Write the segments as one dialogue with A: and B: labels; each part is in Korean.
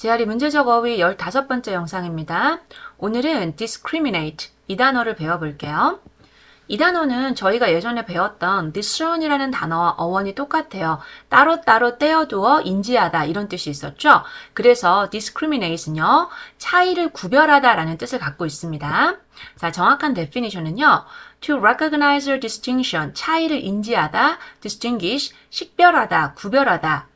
A: 제아리 문제적 어휘 15번째 영상입니다. 오늘은 discriminate 이 단어를 배워볼게요. 이 단어는 저희가 예전에 배웠던 discern이라는 단어와 어원이 똑같아요. 따로따로 떼어두어 인지하다 이런 뜻이 있었죠. 그래서 discriminate는요. 차이를 구별하다 라는 뜻을 갖고 있습니다. 자, 정확한 definition은요. to recognize a distinction, 차이를 인지하다, distinguish, 식별하다, 구별하다,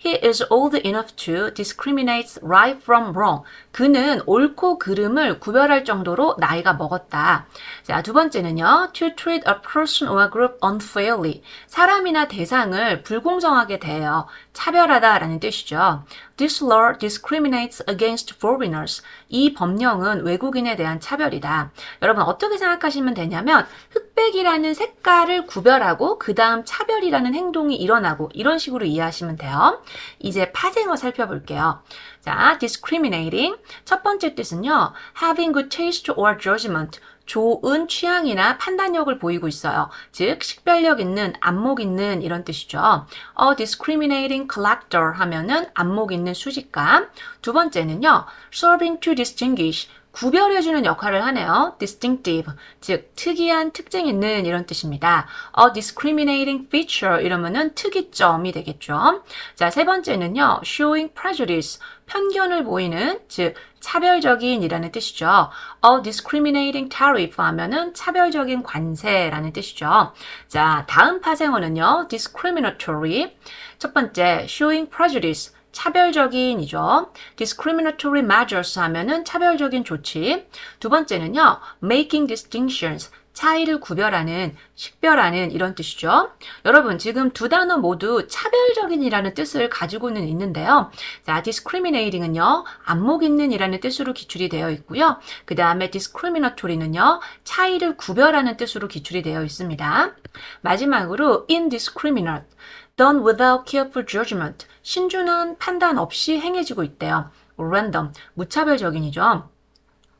A: He is old enough to discriminate right from wrong. 그는 옳고 그름을 구별할 정도로 나이가 먹었다. 자, 두 번째는요. To treat a person or a group unfairly. 사람이나 대상을 불공정하게 대해요. 차별하다라는 뜻이죠. This law discriminates against foreigners. 이 법령은 외국인에 대한 차별이다. 여러분 어떻게 생각하시면 되냐면 흑백이라는 색깔을 구별하고 그 다음 차별이라는 행동이 일어나고 이런 식으로 이해하시면 돼요. 이제 파생어 살펴볼게요. 자, discriminating. 첫 번째 뜻은요. having good taste or judgment. 좋은 취향이나 판단력을 보이고 있어요. 즉, 식별력 있는, 안목 있는 이런 뜻이죠. A discriminating collector 하면은 안목 있는 수집가. 두 번째는요. serving to distinguish. 구별해주는 역할을 하네요. distinctive, 즉 특이한 특징 있는 이런 뜻입니다. a discriminating feature 이러면은 특이점이 되겠죠. 자, 세 번째는요. showing prejudice, 편견을 보이는, 즉 차별적인이라는 뜻이죠. a discriminating tariff 하면은 차별적인 관세라는 뜻이죠. 자, 다음 파생어는요. discriminatory. 첫 번째, showing prejudice. 차별적인이죠. discriminatory measures 하면은 차별적인 조치. 두 번째는요. making distinctions. 차이를 구별하는, 식별하는 이런 뜻이죠. 여러분, 지금 두 단어 모두 차별적인이라는 뜻을 가지고는 있는데요. 자, discriminating은요, 안목 있는이라는 뜻으로 기출이 되어 있고요. 그 다음에 discriminatory는요, 차이를 구별하는 뜻으로 기출이 되어 있습니다. 마지막으로 indiscriminate. done without careful judgment. 신중한 판단 없이 행해지고 있대요. random. 무차별적인이죠.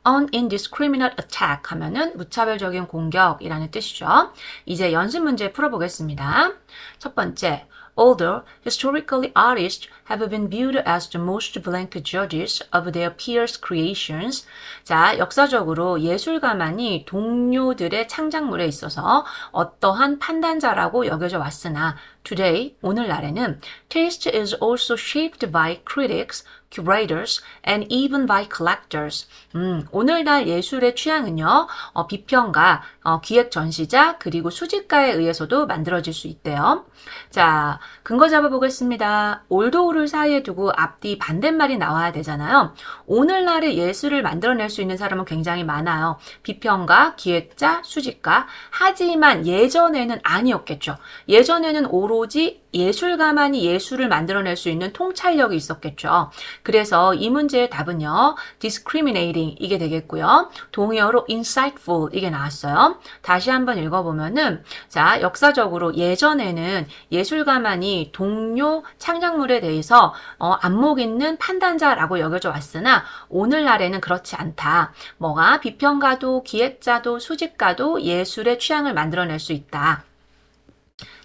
A: An indiscriminate attack 하면은 무차별적인 공격이라는 뜻이죠. 이제 연습 문제 풀어보겠습니다. 첫 번째, although historically artists have been viewed as the most blank judges of their peers' creations. 자, 역사적으로 예술가만이 동료들의 창작물에 있어서 어떠한 판단자라고 여겨져 왔으나 today, 오늘날에는 taste is also shaped by critics, curators, and even by collectors. 음, 오늘날 예술의 취향은요, 어, 비평가, 어, 기획 전시자, 그리고 수집가에 의해서도 만들어질 수 있대요. 자, 근거 잡아보겠습니다. 올도우를 사이에 두고 앞뒤 반대말이 나와야 되잖아요. 오늘날의 예술을 만들어낼 수 있는 사람은 굉장히 많아요. 비평가, 기획자, 수집가. 하지만 예전에는 아니었겠죠. 예전에는 오로지 예술가만이 예술을 만들어낼 수 있는 통찰력이 있었겠죠. 그래서 이 문제의 답은요. discriminating 이게 되겠고요. 동의어로 insightful 이게 나왔어요. 다시 한번 읽어보면은 자 역사적으로 예전에는 예술가만이 동료 창작물에 대해서 어, 안목 있는 판단자라고 여겨져 왔으나 오늘날에는 그렇지 않다. 뭐가 비평가도 기획자도 수집가도 예술의 취향을 만들어낼 수 있다.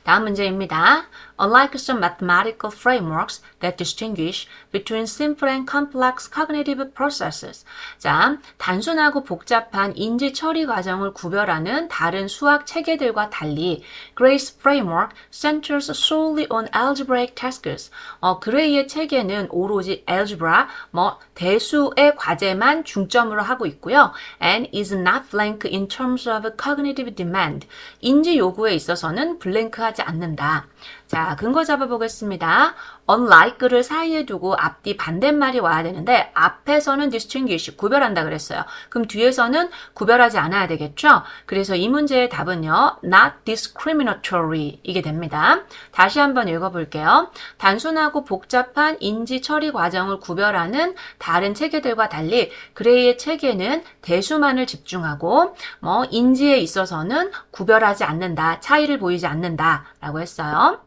A: 다음 문제입니다. Unlike some mathematical frameworks that distinguish between simple and complex cognitive processes. 자, 단순하고 복잡한 인지 처리 과정을 구별하는 다른 수학 체계들과 달리 Gray's framework centers solely on algebraic tasks. 어, 그레이의 체계는 오로지 algebra, 뭐 대수의 과제만 중점으로 하고 있고요. and is not blank in terms of cognitive demand. 인지 요구에 있어서는 블랭크하지 않는다. 자, 근거 잡아보겠습니다. unlike를 사이에 두고 앞뒤 반대말이 와야 되는데 앞에서는 distinguish, 구별한다 그랬어요. 그럼 뒤에서는 구별하지 않아야 되겠죠? 그래서 이 문제의 답은요. not discriminatory 이게 됩니다. 다시 한번 읽어볼게요. 단순하고 복잡한 인지 처리 과정을 구별하는 다른 체계들과 달리 그레이의 체계는 대수만을 집중하고 뭐 인지에 있어서는 구별하지 않는다, 차이를 보이지 않는다 라고 했어요.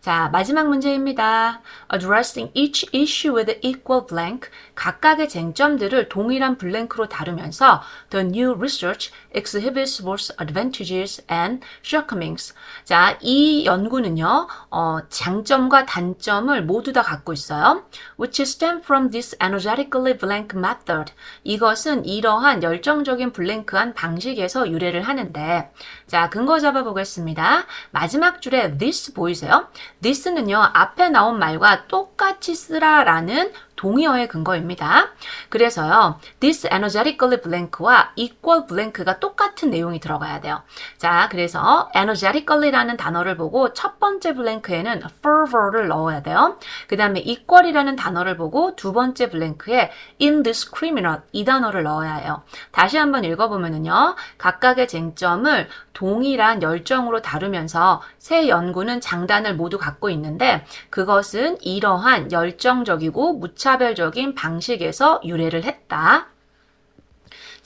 A: 자, 마지막 문제입니다. Addressing each issue with equal blank. 각각의 쟁점들을 동일한 블랭크로 다루면서 the new research exhibits both advantages and shortcomings. 자, 이 연구는요, 어, 장점과 단점을 모두 다 갖고 있어요. Which stem from this energetically blank method. 이것은 이러한 열정적인 블랭크한 방식에서 유래를 하는데, 자, 근거 잡아보겠습니다. 마지막 줄에 this 보이세요? This는요, 앞에 나온 말과 똑같이 쓰라라는 동의어의 근거입니다. 그래서요, this energetically blank와 equal blank가 똑같은 내용이 들어가야 돼요. 자, 그래서 energetically라는 단어를 보고 첫 번째 blank에는 fervor를 넣어야 돼요. 그 다음에 equal이라는 단어를 보고 두 번째 blank에 indiscriminate 이 단어를 넣어야 해요. 다시 한번 읽어보면은요, 각각의 쟁점을 동일한 열정으로 다루면서 새 연구는 장단을 모두 갖고 있는데 그것은 이러한 열정적이고 무차별적인 방식에서 유래를 했다.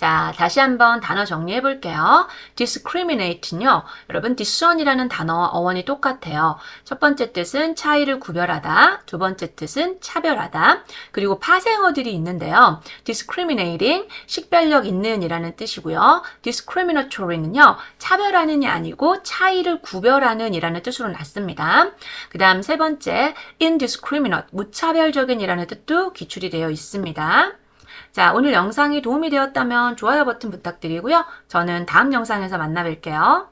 A: 자, 다시 한번 단어 정리해 볼게요. discriminate는요, 여러분, discern이라는 단어와 어원이 똑같아요. 첫 번째 뜻은 차이를 구별하다, 두 번째 뜻은 차별하다, 그리고 파생어들이 있는데요. discriminating, 식별력 있는 이라는 뜻이고요. discriminatory는요, 차별하는이 아니고 차이를 구별하는 이라는 뜻으로 났습니다. 그 다음 세 번째, indiscriminate, 무차별적인 이라는 뜻도 기출이 되어 있습니다. 자, 오늘 영상이 도움이 되었다면 좋아요 버튼 부탁드리고요. 저는 다음 영상에서 만나 뵐게요.